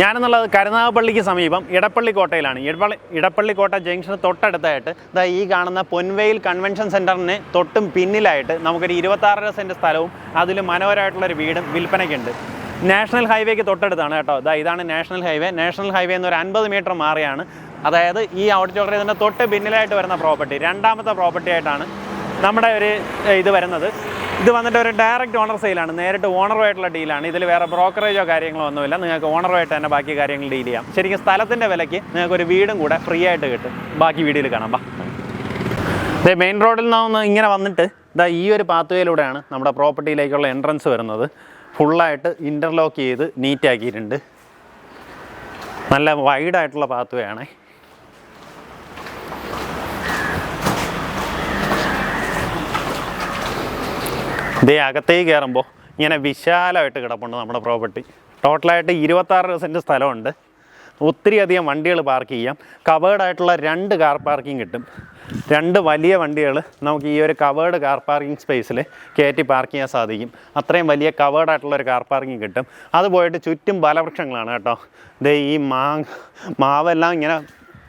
ഞാനെന്നുള്ളത് കരുനാഗപ്പള്ളിക്ക് സമീപം ഇടപ്പള്ളി കോട്ടയിലാണ്. ഇടപ്പള്ളി ഇടപ്പള്ളി കോട്ട ജംഗ്ഷന് തൊട്ടടുത്തായിട്ട് ഇതാ ഈ കാണുന്ന പൊൻവെയിൽ കൺവെൻഷൻ സെന്ററിന് തൊട്ടും പിന്നിലായിട്ട് നമുക്കൊരു ഇരുപത്താറര സെന്റ് സ്ഥലവും അതിൽ മനോഹരമായിട്ടുള്ളൊരു വീടും വിൽപ്പനയ്ക്കുണ്ട്. നാഷണൽ ഹൈവേക്ക് തൊട്ടടുത്താണ് കേട്ടോ. ഇതാ ഇതാണ് നാഷണൽ ഹൈവേ. നാഷണൽ ഹൈവേ എന്നൊരു അൻപത് മീറ്റർ മാറിയാണ്. അതായത് ഈ ഓഡിറ്റോറിയത്തിന്റെ തൊട്ട് പിന്നിലായിട്ട് വരുന്ന പ്രോപ്പർട്ടി രണ്ടാമത്തെ പ്രോപ്പർട്ടി ആയിട്ടാണ് നമ്മുടെ ഒരു ഇത് വരുന്നത്. ഇത് വന്നിട്ട് ഒരു ഡയറക്റ്റ് ഓണർ സെയിലാണ് നേരിട്ട് ഓണറുമായിട്ടുള്ള ഡീലാണ് ഇതിൽ വേറെ ബ്രോക്കറേജോ കാര്യങ്ങളോ ഒന്നുമില്ല. നിങ്ങൾക്ക് ഓണറുമായിട്ട് തന്നെ ബാക്കി കാര്യങ്ങൾ ഡീൽ ചെയ്യാം. ശരിക്കും സ്ഥലത്തിന്റെ വിലയ്ക്ക് നിങ്ങൾക്ക് ഒരു വീടും കൂടെ ഫ്രീ ആയിട്ട് കിട്ടും. ബാക്കി വീഡിയോയിൽ കാണാം. ബാ മെയിൻ റോഡിൽ നിന്ന് ഇങ്ങനെ വന്നിട്ട് ഇതാ ഈ ഒരു പാത്വേയിലൂടെയാണ് നമ്മുടെ പ്രോപ്പർട്ടിയിലേക്കുള്ള എൻട്രൻസ് വരുന്നത്. ഫുള്ളായിട്ട് ഇന്റർലോക്ക് ചെയ്ത് നീറ്റാക്കിയിട്ടുണ്ട് നല്ല വൈഡായിട്ടുള്ള പാത്വേ ആണേ. ഇതേ അകത്തേക്ക് കയറുമ്പോൾ ഇങ്ങനെ വിശാലമായിട്ട് കിടപ്പുണ്ട് നമ്മുടെ പ്രോപ്പർട്ടി ടോട്ടലായിട്ട് ഇരുപത്താറ് സെന്റ് സ്ഥലമുണ്ട്. ഒത്തിരി അധികം വണ്ടികൾ പാർക്ക് ചെയ്യാം. കവേഡായിട്ടുള്ള രണ്ട് കാർ പാർക്കിംഗ് കിട്ടും. രണ്ട് വലിയ വണ്ടികൾ നമുക്ക് ഈ ഒരു കവേർഡ് കാർ പാർക്കിംഗ് സ്പേസിൽ കയറ്റി പാർക്ക് ചെയ്യാൻ സാധിക്കും. അത്രയും വലിയ കവേർഡ് ആയിട്ടുള്ള ഒരു കാർ പാർക്കിംഗ് കിട്ടും. അത് പോയിട്ട് ചുറ്റും ബലവൃക്ഷങ്ങളാണ് കേട്ടോ. ദേ ഈ മാ മാവെല്ലാം ഇങ്ങനെ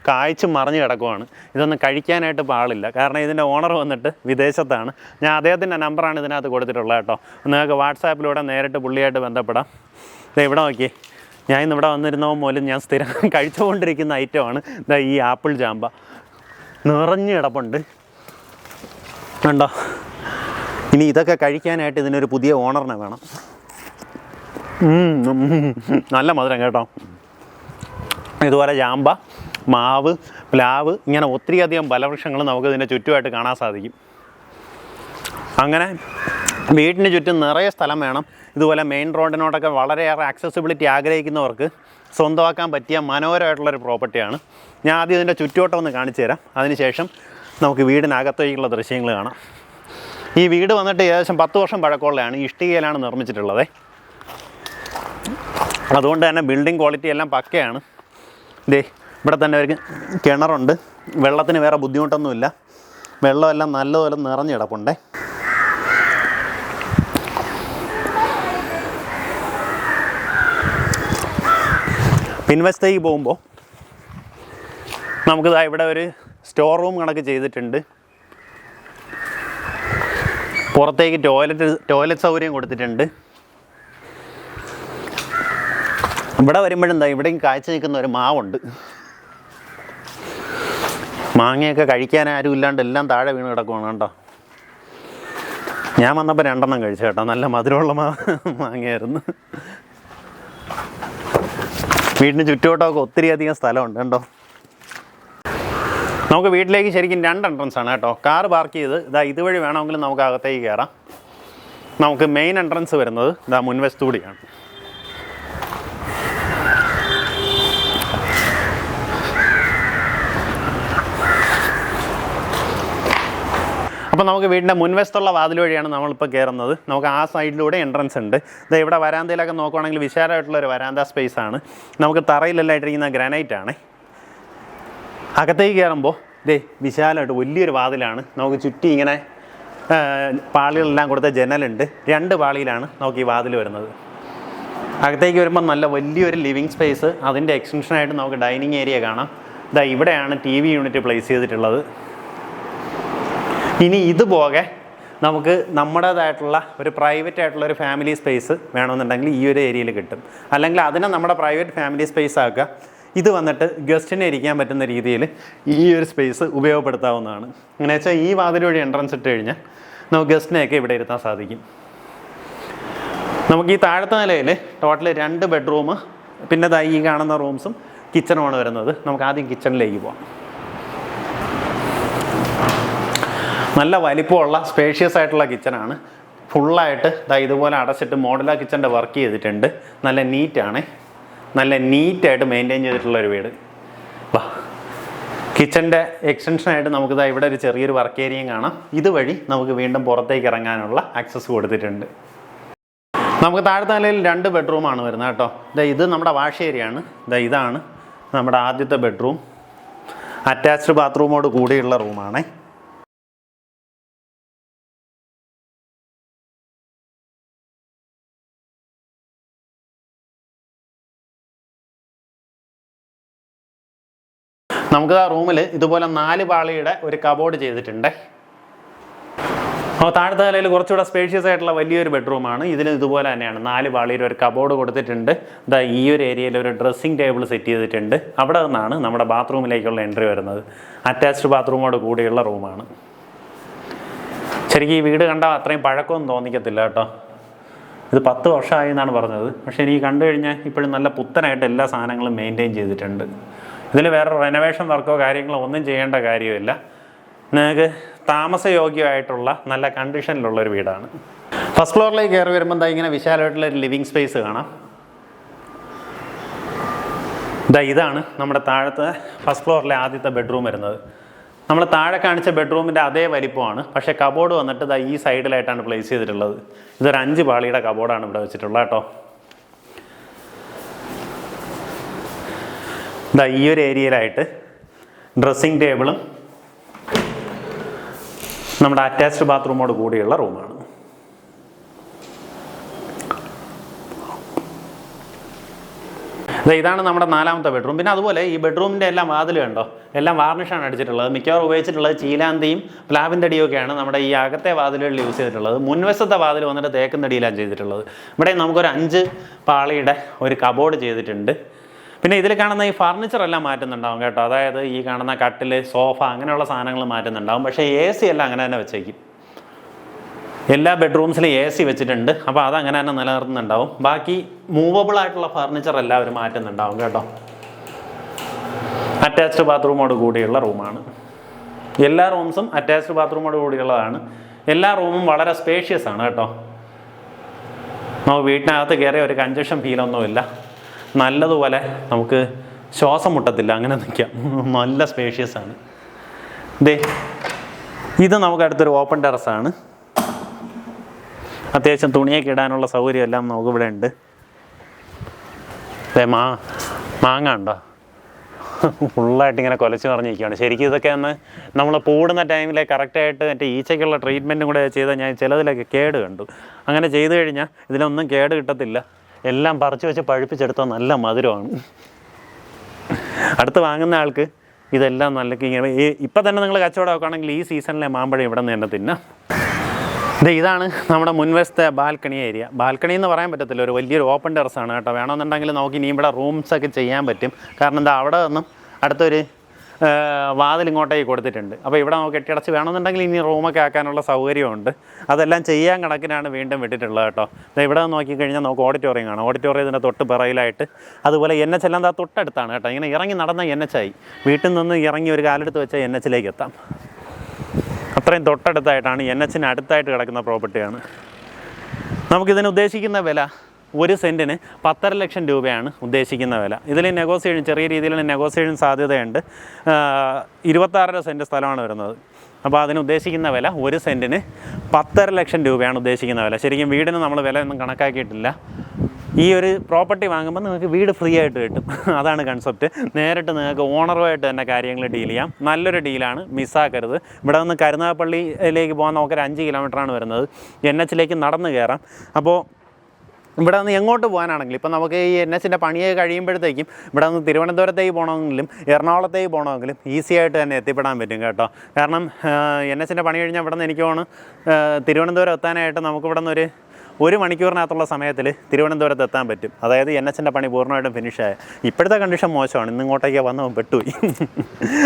കായ്ച്ച് മറിഞ്ഞ് കിടക്കുവാണ്. ഇതൊന്നും കഴിക്കാനായിട്ട് പാടില്ല കാരണം ഇതിന്റെ ഓണർ വന്നിട്ട് വിദേശത്താണ്. ഞാൻ അദ്ദേഹത്തിന്റെ നമ്പറാണ് ഇതിനകത്ത് കൊടുത്തിട്ടുള്ളത് കേട്ടോ. നിങ്ങൾക്ക് വാട്സാപ്പിലൂടെ നേരിട്ട് പുള്ളിയായിട്ട് ബന്ധപ്പെടാം. ദേ ഇവിടെ നോക്കി ഞാൻ ഇന്ന് ഇവിടെ വന്നിരുന്നോ പോലും ഞാൻ സ്ഥിരം കഴിച്ചുകൊണ്ടിരിക്കുന്ന ഐറ്റമാണ് ഇതാ ഈ ആപ്പിൾ ചാമ്പ നിറഞ്ഞ് കിടപ്പുണ്ട്. കണ്ടോ? ഇനി ഇതൊക്കെ കഴിക്കാനായിട്ട് ഇതിനൊരു പുതിയ ഓണറിനെ വേണം. നല്ല മധുരം കേട്ടോ. ഇതുപോലെ ചാമ്പ മാവ് പ്ലാവ് ഇങ്ങനെ ഒത്തിരിയധികം ഫലവൃക്ഷങ്ങൾ നമുക്ക് ഇതിന്റെ ചുറ്റുമായിട്ട് കാണാൻ സാധിക്കും. അങ്ങനെ വീടിന് ചുറ്റും നിറയെ സ്ഥലം വേണം. ഇതുപോലെ മെയിൻ റോഡിനോടൊക്കെ വളരെയേറെ ആക്സസിബിലിറ്റി ആഗ്രഹിക്കുന്നവർക്ക് സ്വന്തമാക്കാൻ പറ്റിയ മനോഹരമായിട്ടുള്ളൊരു പ്രോപ്പർട്ടിയാണ് ഞാൻ ആദ്യം ഇതിന്റെ ചുറ്റുവട്ടം ഒന്ന് കാണിച്ചു തരാം. അതിനുശേഷം നമുക്ക് വീടിനകത്തേക്കുള്ള ദൃശ്യങ്ങൾ കാണാം. ഈ വീട് വന്നിട്ട് ഏകദേശം പത്ത് വർഷം പഴക്കമുള്ളതാണ്. ഇഷ്ടികയിലാണ് നിർമ്മിച്ചിട്ടുള്ളത്. അതുകൊണ്ട് തന്നെ ബിൽഡിംഗ് ക്വാളിറ്റി എല്ലാം പക്കയാണ്. ദേ ഇവിടെ തന്നെ ഒരു കിണറുണ്ട്. വെള്ളത്തിന് വേറെ ബുദ്ധിമുട്ടൊന്നുമില്ല. വെള്ളമെല്ലാം നല്ലതുപോലെ നിറഞ്ഞു കിടപ്പുണ്ടേ. പിൻവശത്തേക്ക് പോകുമ്പോൾ നമുക്കിതാ ഇവിടെ ഒരു സ്റ്റോർ റൂം കണക്ക് ചെയ്തിട്ടുണ്ട്. പുറത്തേക്ക് ടോയ്ലറ്റ് ടോയ്ലറ്റ് സൗകര്യം കൊടുത്തിട്ടുണ്ട്. ഇവിടെ വരുമ്പോഴെന്താ ഇവിടെയും കാഴ്ച നിൽക്കുന്ന ഒരു മാവുണ്ട്. മാങ്ങയൊക്കെ കഴിക്കാൻ ആരും ഇല്ലാണ്ട് എല്ലാം താഴെ വീണ് കിടക്കുവാണ് കേട്ടോ ഞാൻ വന്നപ്പോൾ രണ്ടെണ്ണം കഴിച്ചു കേട്ടോ. നല്ല മധുരമുള്ള മാ മാങ്ങയായിരുന്നു. വീടിന് ചുറ്റുവട്ടമൊക്കെ ഒത്തിരി അധികം സ്ഥലമുണ്ട് കേട്ടോ നമുക്ക് വീട്ടിലേക്ക് ശരിക്കും രണ്ട് എൻട്രൻസ് ആണ് കേട്ടോ. കാർ പാർക്ക് ചെയ്ത് ഇതാ ഇതുവഴി വേണമെങ്കിലും നമുക്ക് അകത്തേക്ക് കയറാം. നമുക്ക് മെയിൻ എൻട്രൻസ് വരുന്നത് ഇതാ മുൻവശത്തൂടിയാണ്. അപ്പോൾ നമുക്ക് വീടിന്റെ മുൻവശത്തുള്ള വാതിൽ വഴിയാണ് നമ്മളിപ്പോൾ കയറുന്നത് നമുക്ക് ആ സൈഡിലൂടെ എൻട്രൻസ് ഉണ്ട്. ഇത് ഇവിടെ വരാന്തയിലൊക്കെ നോക്കുവാണെങ്കിൽ വിശാലമായിട്ടുള്ള ഒരു വരാന്ത സ്പേസ് ആണ്. നമുക്ക് തറയിലെല്ലാം ഇട്ടിരിക്കുന്ന ഗ്രാനൈറ്റ് ആണ്. അകത്തേക്ക് കയറുമ്പോൾ ഇതേ വിശാലമായിട്ട് വലിയൊരു വാതിലാണ്. നമുക്ക് ചുറ്റി ഇങ്ങനെ പാളികളെല്ലാം കൊടുത്ത ജനലുണ്ട്. രണ്ട് പാളിയിലാണ് നമുക്ക് ഈ വാതിൽ വരുന്നത്. അകത്തേക്ക് വരുമ്പോൾ നല്ല വലിയൊരു ലിവിങ് സ്പേസ് അതിന്റെ എക്സ്റ്റൻഷനായിട്ട് നമുക്ക് ഡൈനിങ് ഏരിയ കാണാം. ഇതാ ഇവിടെയാണ് ടി വി യൂണിറ്റ് പ്ലേസ് ചെയ്തിട്ടുള്ളത്. ഇനി ഇത് പോകെ നമുക്ക് നമ്മുടേതായിട്ടുള്ള ഒരു പ്രൈവറ്റ് ആയിട്ടുള്ള ഒരു ഫാമിലി സ്പേസ് വേണമെന്നുണ്ടെങ്കിൽ ഈ ഒരു ഏരിയയിൽ കിട്ടും. അല്ലെങ്കിൽ അതിനെ നമ്മുടെ പ്രൈവറ്റ് ഫാമിലി സ്പേസ് ആക്കുക. ഇത് വന്നിട്ട് ഗസ്റ്റിനെ ഇരിക്കാൻ പറ്റുന്ന രീതിയിൽ ഈ ഒരു സ്പേസ് ഉപയോഗപ്പെടുത്താവുന്നതാണ്. അങ്ങനെ വെച്ചാൽ ഈ വാതിൽ വഴി എൻട്രൻസ് ഇട്ട് കഴിഞ്ഞാൽ നമുക്ക് ഗസ്റ്റിനെയൊക്കെ ഇവിടെ ഇരുത്താൻ സാധിക്കും. നമുക്ക് ഈ താഴത്തെ നിലയിൽ ടോട്ടൽ രണ്ട് ബെഡ്റൂം പിന്നെ ഈ കാണുന്ന റൂംസും കിച്ചണുമാണ് വരുന്നത്. നമുക്ക് ആദ്യം കിച്ചണിലേക്ക് പോകാം നല്ല വലിപ്പമുള്ള സ്പേഷ്യസ് ആയിട്ടുള്ള കിച്ചണാണ് ഫുള്ളായിട്ട് ഇതാ ഇതുപോലെ അടച്ചിട്ട് മോഡലാ കിച്ചന്റെ വർക്ക് ചെയ്തിട്ടുണ്ട്. നല്ല നീറ്റാണ് നല്ല നീറ്റായിട്ട് മെയിന്റെയിൻ ചെയ്തിട്ടുള്ള ഒരു വീട്. വാ. കിച്ചന്റെ എക്സ്റ്റൻഷനായിട്ട് നമുക്ക് ദാ ഇവിടെ ഒരു ചെറിയൊരു വർക്ക് ഏരിയയും കാണാം. ഇതുവഴി നമുക്ക് വീണ്ടും പുറത്തേക്ക് ഇറങ്ങാനുള്ള ആക്സസ് കൊടുത്തിട്ടുണ്ട്. നമുക്ക് താഴത്തെ നിലയിൽ രണ്ട് ബെഡ്റൂമാണ് വരുന്നത് കേട്ടോ. ഇതാ ഇത് നമ്മുടെ വാഷ് ഏരിയയാണ് ഇതാ ഇതാണ് നമ്മുടെ ആദ്യത്തെ ബെഡ്റൂം അറ്റാച്ച്ഡ് ബാത്റൂമോട് കൂടിയുള്ള റൂമാണേ നമുക്ക് ആ റൂമിൽ ഇതുപോലെ നാല് പാളിയുടെ ഒരു കബോർഡ് ചെയ്തിട്ടുണ്ട്. അപ്പോൾ താഴത്തെ നിലയിൽ കുറച്ചുകൂടെ സ്പേഷ്യസ് ആയിട്ടുള്ള വലിയൊരു ബെഡ്റൂമാണ് ഇതിന് ഇതുപോലെ തന്നെയാണ് നാല് പാളിയിൽ ഒരു കബോർഡ് കൊടുത്തിട്ടുണ്ട്. ഇതാ ഈ ഒരു ഏരിയയിൽ ഒരു ഡ്രസ്സിംഗ് ടേബിൾ സെറ്റ് ചെയ്തിട്ടുണ്ട്. അവിടെ നിന്നാണ് നമ്മുടെ ബാത്റൂമിലേക്കുള്ള എൻട്രി വരുന്നത്. അറ്റാച്ച്ഡ് ബാത്റൂമോട് കൂടിയുള്ള റൂമാണ് ശരിക്കും ഈ വീട് കണ്ടാൽ അത്രയും പഴക്കമൊന്നും തോന്നിക്കത്തില്ല കേട്ടോ. ഇത് പത്ത് വർഷമായി എന്നാണ് പറഞ്ഞത്. പക്ഷേ എനിക്ക് കണ്ടു കഴിഞ്ഞാൽ ഇപ്പോഴും നല്ല പുത്തനായിട്ട് എല്ലാ സാധനങ്ങളും മെയിന്റെയിൻ ചെയ്തിട്ടുണ്ട്. ഇതിൽ വേറെ റെനോവേഷൻ വർക്കോ കാര്യങ്ങളോ ഒന്നും ചെയ്യേണ്ട കാര്യമില്ല. നിങ്ങൾക്ക് താമസയോഗ്യമായിട്ടുള്ള നല്ല കണ്ടീഷനിലുള്ള ഒരു വീടാണ്. ഫസ്റ്റ് ഫ്ലോറിലേക്ക് കയറി വരുമ്പോൾ എന്താ ഇങ്ങനെ വിശാലമായിട്ടുള്ള ഒരു ലിവിങ് സ്പേസ് കാണാം. ഇതാ ഇതാണ് നമ്മുടെ താഴത്തെ ഫസ്റ്റ് ഫ്ലോറിലെ ആദ്യത്തെ ബെഡ്റൂം വരുന്നത്. നമ്മൾ താഴെ കാണിച്ച ബെഡ്റൂമിന്റെ അതേ വലിപ്പമാണ്. പക്ഷേ കബോർഡ് വന്നിട്ട് ഇതാ ഈ സൈഡിലായിട്ടാണ് പ്ലേസ് ചെയ്തിട്ടുള്ളത്. ഇതൊരു അഞ്ച് പാളിയുടെ കബോർഡാണ് ഇവിടെ വെച്ചിട്ടുള്ളത് കേട്ടോ. ഇതാ ഈ ഒരു ഏരിയയിലായിട്ട് ഡ്രസ്സിംഗ് ടേബിളും നമ്മുടെ അറ്റാച്ച്ഡ് ബാത്റൂമോട് കൂടിയുള്ള റൂമാണ് ഇതാണ് നമ്മുടെ നാലാമത്തെ ബെഡ്റൂം പിന്നെ അതുപോലെ ഈ ബെഡ്റൂമിന്റെ എല്ലാം വാതിൽ കണ്ടോ? എല്ലാം വാർണിഷാണ് അടിച്ചിട്ടുള്ളത്. മിക്കവാറും ഉപയോഗിച്ചിട്ടുള്ളത് ചീലാന്തിയും പ്ലാവിന്റെ അടിയൊക്കെയാണ് നമ്മുടെ ഈ അകത്തെ വാതിലുകളിൽ യൂസ് ചെയ്തിട്ടുള്ളത്. മുൻവശത്തെ വാതിൽ വന്നിട്ട് തേക്കുന്നടിയിലാണ് ചെയ്തിട്ടുള്ളത്. ഇവിടെ നമുക്കൊരു അഞ്ച് പാളിയുടെ ഒരു കബോർഡ് ചെയ്തിട്ടുണ്ട്. പിന്നെ ഇതിൽ കാണുന്ന ഈ ഫർണിച്ചർ എല്ലാം മാറ്റുന്നുണ്ടാവും കേട്ടോ. അതായത് ഈ കാണുന്ന കട്ടിൽ സോഫ അങ്ങനെയുള്ള സാധനങ്ങൾ മാറ്റുന്നുണ്ടാവും. പക്ഷേ എ സി എല്ലാം അങ്ങനെ തന്നെ വെച്ചേക്കും. എല്ലാ ബെഡ്റൂംസിലും എ സി വെച്ചിട്ടുണ്ട്. അപ്പോൾ അതങ്ങനെ തന്നെ നിലനിർത്തുന്നുണ്ടാവും. ബാക്കി മൂവബിൾ ആയിട്ടുള്ള ഫർണിച്ചർ എല്ലാവരും മാറ്റുന്നുണ്ടാവും കേട്ടോ. അറ്റാച്ച്ഡ് ബാത്റൂമോട് കൂടിയുള്ള റൂമാണ് എല്ലാ റൂംസും അറ്റാച്ച്ഡ് ബാത്റൂമോട് കൂടിയുള്ളതാണ്. എല്ലാ റൂമും വളരെ സ്പേഷ്യസ് ആണ് കേട്ടോ. നമുക്ക് വീട്ടിനകത്ത് കയറിയ ഒരു കഞ്ചക്ഷൻ ഫീലൊന്നുമില്ല നല്ലതുപോലെ നമുക്ക് ശ്വാസം മുട്ടത്തില്ല അങ്ങനെ നിൽക്കാം. നല്ല സ്പേഷ്യസ് ആണ്. ദേ ഇത് നമുക്ക് അടുത്തൊരു ഓപ്പൺ ടെറസാണ് അത്യാവശ്യം തുണിയൊക്കെ ഇടാനുള്ള സൗകര്യം എല്ലാം നമുക്ക് ഇവിടെ ഉണ്ട്. അതെ മാ മാങ്ങ ഉണ്ടോ? ഫുള്ളായിട്ട് ഇങ്ങനെ കൊലച്ചു പറഞ്ഞിരിക്കുകയാണ് ശരിക്കും ഇതൊക്കെ ഒന്ന് നമ്മൾ പൂടുന്ന ടൈമിൽ കറക്റ്റായിട്ട് മറ്റേ ഈച്ചയ്ക്കുള്ള ട്രീറ്റ്മെന്റും കൂടെ ചെയ്താൽ ഞാൻ ചിലതിലൊക്കെ കേട് കണ്ടു. അങ്ങനെ ചെയ്തു കഴിഞ്ഞാൽ ഇതിലൊന്നും കേട് കിട്ടത്തില്ല. എല്ലാം പറിച്ചു വെച്ച് പഴുപ്പിച്ചെടുത്താൽ നല്ല മധുരമാണ്. അടുത്ത് വാങ്ങുന്ന ആൾക്ക് ഇതെല്ലാം നല്ല ഈ ഇപ്പം തന്നെ നിങ്ങൾ കച്ചവടം നോക്കുകയാണെങ്കിൽ ഈ സീസണിലെ മാമ്പഴം ഇവിടെ നിന്ന് തന്നെ തിന്നാം. ദേ ഇതാണ് നമ്മുടെ മുൻവശത്തെ ബാൽക്കണി ഏരിയ. ബാൽക്കണി എന്ന് പറയാൻ പറ്റത്തില്ല. ഒരു വലിയൊരു ഓപ്പൺ ടെറസ് ആണ് കേട്ടോ. വേണമെന്നുണ്ടെങ്കിൽ നോക്കി ഇനി ഇവിടെ റൂംസൊക്കെ ചെയ്യാൻ പറ്റും. കാരണം എന്താ അവിടെ നിന്നും അടുത്തൊരു വാതിൽ ഇങ്ങോട്ടേക്ക് കൊടുത്തിട്ടുണ്ട്. അപ്പോൾ ഇവിടെ നമുക്ക് കെട്ടിടച്ച് വേണമെന്നുണ്ടെങ്കിൽ ഇനി റൂമൊക്കെ ആക്കാനുള്ള സൗകര്യമുണ്ട്. അതെല്ലാം ചെയ്യാൻ കണക്കിനാണ് വീണ്ടും വിട്ടിട്ടുള്ളത് കേട്ടോ. ഇവിടെ നോക്കിക്കഴിഞ്ഞാൽ നമുക്ക് ഓഡിറ്റോറിയം കാണാം. ഓഡിറ്റോറിയത്തിന്റെ തൊട്ട് പിറയിലായിട്ട് അതുപോലെ എൻ എച്ച് എല്ലാം തൊട്ടടുത്താണ് കേട്ടോ. ഇങ്ങനെ ഇറങ്ങി നടന്ന എൻ എച്ച് ആയി. വീട്ടിൽ നിന്ന് ഇറങ്ങി ഒരു കാലെടുത്ത് വെച്ചാൽ എൻ എച്ചിലേക്ക് എത്താം. അത്രയും തൊട്ടടുത്തായിട്ടാണ് എൻ എച്ചിന് അടുത്തായിട്ട് കിടക്കുന്ന പ്രോപ്പർട്ടിയാണ് നമുക്കിതിന് ഉദ്ദേശിക്കുന്ന വില ഒരു സെന്റിന് പത്തര ലക്ഷം രൂപയാണ് ഉദ്ദേശിക്കുന്ന വില. ഇതിൽ നെഗോസിയേഷൻ ചെറിയ രീതിയിലുള്ള നെഗോസിയേഷൻ സാധ്യതയുണ്ട്. ഇരുപത്താറര സെന്റ് സ്ഥലമാണ് വരുന്നത്. അപ്പോൾ അതിന് ഉദ്ദേശിക്കുന്ന വില ഒരു സെന്റിന് പത്തര ലക്ഷം രൂപയാണ് ഉദ്ദേശിക്കുന്ന വില. ശരിക്കും വീടിന് നമ്മൾ വില ഒന്നും കണക്കാക്കിയിട്ടില്ല. ഈ ഒരു പ്രോപ്പർട്ടി വാങ്ങുമ്പോൾ നിങ്ങൾക്ക് വീട് ഫ്രീ ആയിട്ട് കിട്ടും. അതാണ് കൺസെപ്റ്റ് നേരിട്ട് നിങ്ങൾക്ക് ഓണറുമായിട്ട് തന്നെ കാര്യങ്ങൾ ഡീൽ ചെയ്യാം. നല്ലൊരു ഡീലാണ് മിസ്സാക്കരുത് ഇവിടെ നിന്ന് കരുനാഗപ്പള്ളിയിലേക്ക് പോകാൻ നോക്കൊരു അഞ്ച് കിലോമീറ്ററാണ് വരുന്നത്. എൻ എച്ചിലേക്ക് നടന്ന് കയറാം അപ്പോൾ ഇവിടെ നിന്ന് എങ്ങോട്ട് പോകാനാണെങ്കിലും ഇപ്പം നമുക്ക് ഈ എൻ എസിന്റെ പണിയൊക്കെ കഴിയുമ്പോഴത്തേക്കും ഇവിടെ നിന്ന് തിരുവനന്തപുരത്തേക്ക് പോകണമെങ്കിലും എറണാകുളത്തേക്ക് പോകണമെങ്കിലും ഈസി ആയിട്ട് തന്നെ എത്തിപ്പെടാൻ പറ്റും കേട്ടോ. കാരണം എൻ എസിന്റെ പണി കഴിഞ്ഞാൽ ഇവിടെ നിന്ന് എനിക്ക് പോകണം തിരുവനന്തപുരം എത്താനായിട്ട് നമുക്കിവിടെ നിന്നൊരു നിന്ന് ഒരു മണിക്കൂറിനകത്തുള്ള സമയത്തിൽ തിരുവനന്തപുരത്ത് എത്താൻ പറ്റും. അതായത് എൻ എച്ചിന്റെ പണി പൂർണമായിട്ടും ഫിനിഷായ ഇപ്പോഴത്തെ കണ്ടീഷൻ മോശമാണ്. ഇന്ന് ഇങ്ങോട്ടേക്ക് വന്നവൻ പെട്ടുപോയി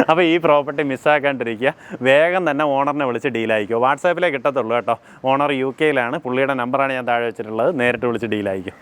അപ്പോൾ ഈ പ്രോപ്പർട്ടി മിസ്സാക്കാണ്ടിരിക്കുക വേഗം തന്നെ ഓണറിനെ വിളിച്ച് ഡീലായിക്കോ വാട്സാപ്പിലേ കിട്ടത്തുള്ളൂ കേട്ടോ. ഓണർ യു കെയിലാണ് പുള്ളിയുടെ നമ്പറാണ് ഞാൻ താഴെ വെച്ചിട്ടുള്ളത്. നേരിട്ട് വിളിച്ച് ഡീലായിക്കും